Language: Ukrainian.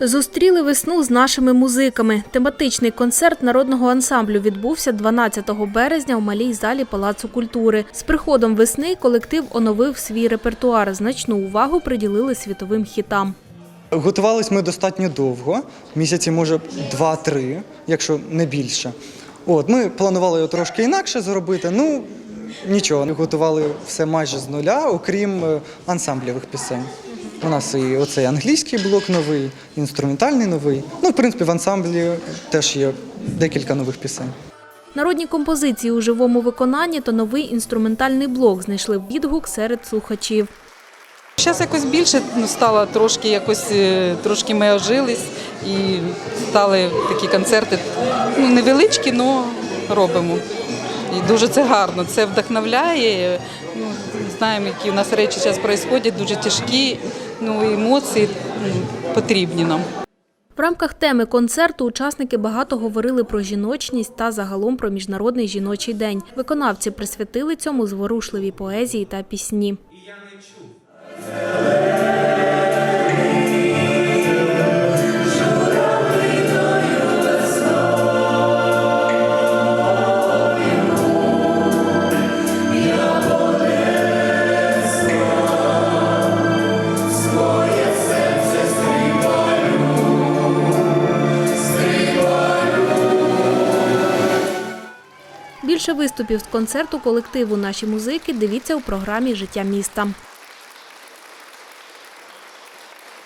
Зустріли весну з нашими музиками. Тематичний концерт народного ансамблю відбувся 12 березня у малій залі Палацу культури. З приходом весни колектив оновив свій репертуар. Значну увагу приділили світовим хітам. Готувались ми достатньо довго, місяці, може, два-три, якщо не більше. От, ми планували його трошки інакше зробити. Ну нічого, ми готували все майже з нуля, окрім е, ансамблєвих пісень. У нас і оцей англійський блок новий, інструментальний новий. Ну, в принципі, в ансамблі теж є декілька нових пісень. Народні композиції у живому виконанні та новий інструментальний блок знайшли відгук серед слухачів. Зараз якось більше ну, стало трошки, якось е, трошки ми ожились і стали такі концерти ну, невеличкі, але робимо. І дуже це гарно, це вдохновляє. Ну, знаємо, які у нас речі зараз відбуваються, дуже тяжкі, ну, емоції потрібні нам. В рамках теми концерту учасники багато говорили про жіночність та загалом про міжнародний жіночий день. Виконавці присвятили цьому зворушливі поезії та пісні. Більше виступів з концерту колективу Наші музики дивіться у програмі Життя міста.